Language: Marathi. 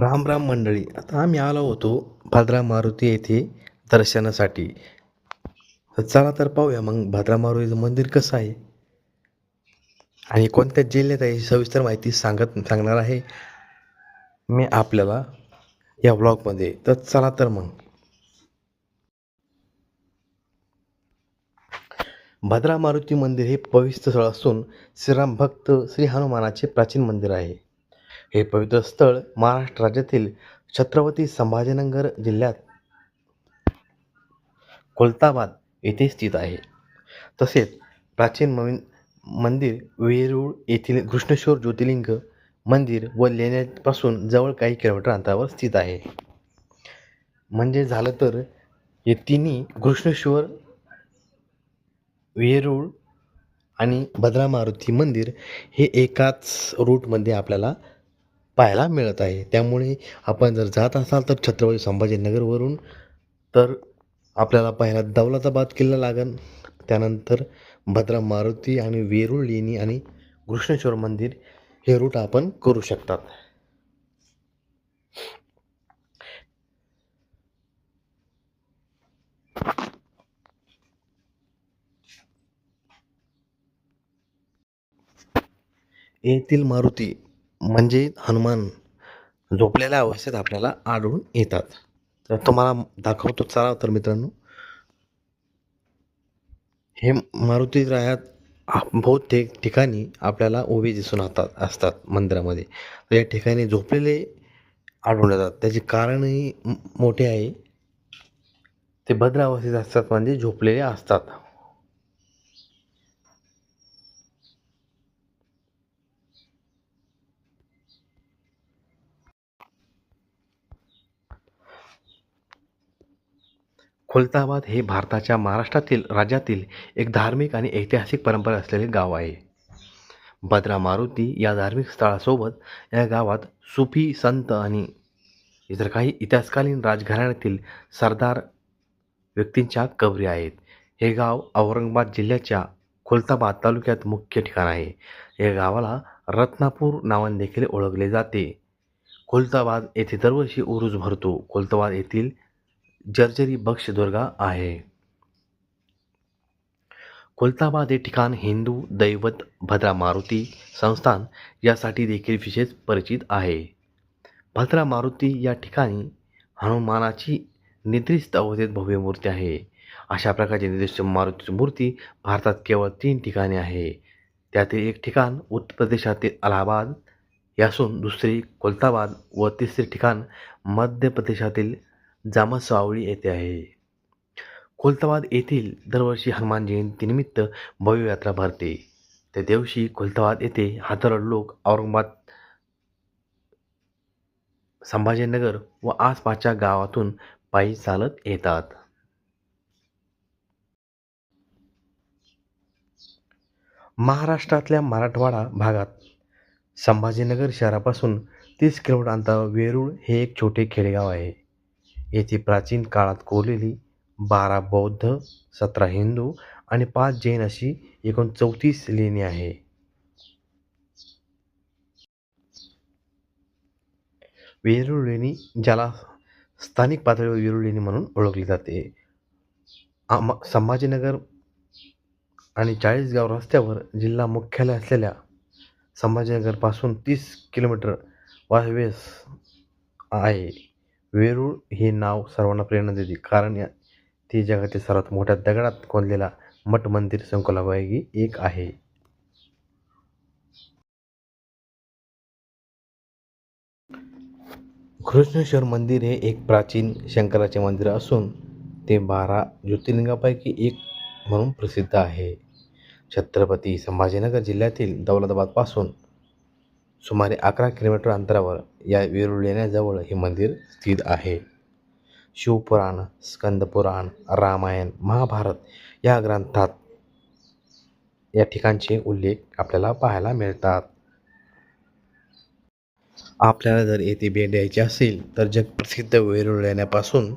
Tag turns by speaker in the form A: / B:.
A: राम राम मंडळी. आता आम्ही आलो होतो भाद्रा मारुती येथे दर्शनासाठी. तर चला तर पाहूया मग भद्रा मारुतीचं मंदिर कसं आहे. आणि कोणत्या जिल्ह्यात आहे सविस्तर माहिती सांगत सांगणार आहे मी आपल्याला या ब्लॉगमध्ये. तर चला तर मग. भद्रा मारुती मंदिर हे पवित्र स्थळ असून श्रीराम भक्त श्री हनुमानाचे प्राचीन मंदिर आहे. हे पवित्र स्थळ महाराष्ट्र राज्यातील छत्रपती संभाजीनगर जिल्ह्यात कोलताबाद येथे स्थित आहे. तसेच प्राचीन मविन मंदिर वेरूळ येथील कृष्णेश्वर ज्योतिर्लिंग मंदिर व लेण्यापासून जवळ काही किलोमीटर अंतरावर स्थित आहे. म्हणजे झालं तर हे तिन्ही कृष्णेश्वर वेरूळ आणि भद्रा मारुती मंदिर हे एकाच रूटमध्ये आपल्याला पाहायला मिळत आहे. त्यामुळे आपण जर जात असाल तर छत्रपती संभाजीनगरवरून तर आपल्याला पाहायला दौलताबाद किल्ला लागेल त्यानंतर भद्रा मारुती आणि वेरूळ लेणी आणि कृष्णेश्वर मंदिर हे रूट आपण करू शकतात. येथील मारुती म्हणजे हनुमान झोपलेल्या अवस्थेत आपल्याला आढळून येतात. तर तुम्हाला दाखवतो चला तर मित्रांनो. हे मारुती रायात बहुतेक ठिकाणी आपल्याला उभे दिसून येतात असतात मंदिरामध्ये. तर या ठिकाणी झोपलेले आढळून येतात. त्याचे कारणही मोठे आहे. ते भद्र अवस्थेत असतात म्हणजे झोपलेले असतात. खुलताबाद हे भारताच्या महाराष्ट्रातील राज्यातील एक धार्मिक आणि ऐतिहासिक परंपरा असलेले गाव आहे. भद्रा मारुती या धार्मिक स्थळासोबत या गावात सुफी संत आणि इतर काही इतिहासकालीन राजघराण्यातील सरदार व्यक्तींच्या कबरी आहेत. हे गाव औरंगाबाद जिल्ह्याच्या खुलताबाद तालुक्यात मुख्य ठिकाण आहे. या गावाला रत्नापूर नावाने देखील ओळखले जाते. खुलताबाद येथे दरवर्षी उरूस भरतो. खुलताबाद येथील जर्जरी बक्षदुर्गा आहे. कोलताबाद हे ठिकाण हिंदू दैवत भद्रा मारुती संस्थान यासाठी देखील विशेष परिचित आहे. भद्रा मारुती या ठिकाणी हनुमानाची निद्रिस्त अवस्थेत भव्य मूर्ती आहे. अशा प्रकारची निर्दिष्ट मारुतीची मूर्ती भारतात केवळ तीन ठिकाणी आहे. त्यातील एक ठिकाण उत्तर प्रदेशातील अलाहाबाद असून दुसरी कोलताबाद व तिसरे ठिकाण मध्य प्रदेशातील जामसावळी येथे आहे. खुलताबाद येथील दरवर्षी हनुमान जयंतीनिमित्त भव्य यात्रा भरते. त्या दिवशी खुलताबाद येथे हजारो लोक औरंगाबाद संभाजीनगर व आसपासच्या गावातून पायी चालत येतात. महाराष्ट्रातल्या मराठवाडा भागात संभाजीनगर शहरापासून तीस किलोमीटर अंतरावर वेरूळ हे एक छोटे खेडेगाव आहे. येथे प्राचीन काळात कोरलेली बारा बौद्ध सतरा हिंदू आणि पाच जैन अशी एकूण चौतीस लेणी आहे. वेरूळ लेणी ज्याला स्थानिक पातळीवर वेरूळ लेणी म्हणून ओळखली जाते. आम संभाजीनगर आणि चाळीसगाव रस्त्यावर जिल्हा मुख्यालय असलेल्या संभाजीनगरपासून तीस किलोमीटर वायव्यस आहे. वेरूळ हे नाव सर्वांना प्रेरणा देते. कारण या ते जगातील सर्वात मोठ्या दगडात कोरलेला मठ मंदिर संकुलापैकी एक आहे. कृष्णेश्वर मंदिर हे एक प्राचीन शंकराचे मंदिर असून ते बारा ज्योतिर्लिंगापैकी एक म्हणून प्रसिद्ध आहे. छत्रपती संभाजीनगर जिल्ह्यातील दौलताबादपासून सुमारे अकरा किलोमीटर अंतरावर या वेरूळ लेण्याजवळ हे मंदिर स्थित आहे. शिवपुराण स्कंदपुराण रामायण महाभारत या ग्रंथात या ठिकाणचे उल्लेख आपल्याला पाहायला मिळतात. आपल्याला जर येथे भेट द्यायची असेल तर जगप्रसिद्ध वेरूळ लेण्यापासून